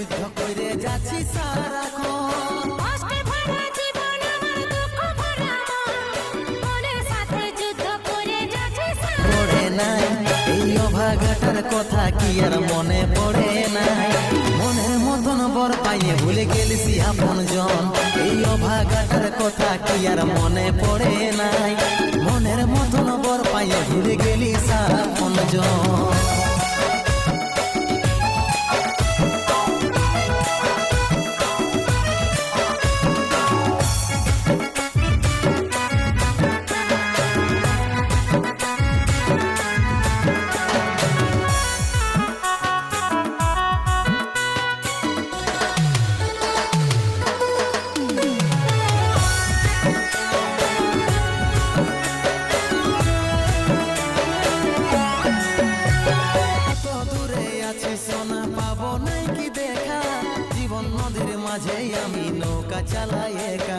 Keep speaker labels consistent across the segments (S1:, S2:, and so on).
S1: যুদ্ধ করে যাচ্ছি সারাক্ষণ। নাই এই অভাগাটার কথা কি আর মনে পড়ে নাই? মনের মতন বর পাইয়ে ভুলে গেলিসি আপন জন। এই অভাগাটার কথা কি আর মনে পড়ে নাই? মনের মতন বর পাইয়ে ভুলে গেলিস আপন জন। নদীর মাঝে আমি নৌকা চালাই একা।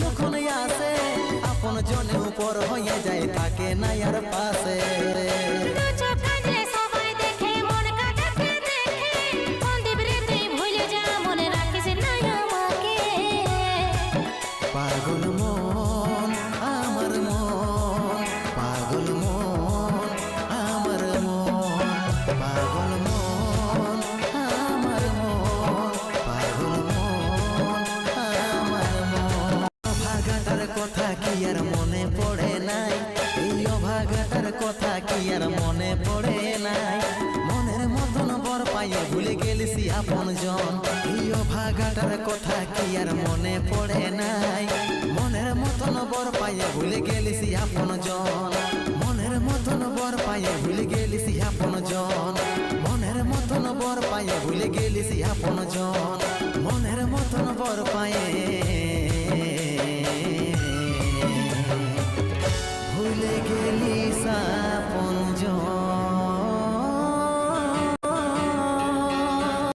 S1: যখন আসে আপন জনে উপর হয়ে যায়
S2: থাকে না
S1: আর পাশে। আর মনে পড়ে নাই। মনের মতন বর পাইয়ে ভুলে গেলিসি আপন জন। এই অভাগাটার কথা কি আর মনে পড়ে নাই? মনের মতন বর পাইয়ে ভুলে গেলিসি আপন জন। মনের মতন বর পাইয়ে ভুলে গেলিসি আপন জন। মনের মতন বর পাইয়ে ভুলে গেলিসি আপন জন। মনের মতন বর পাইয়ে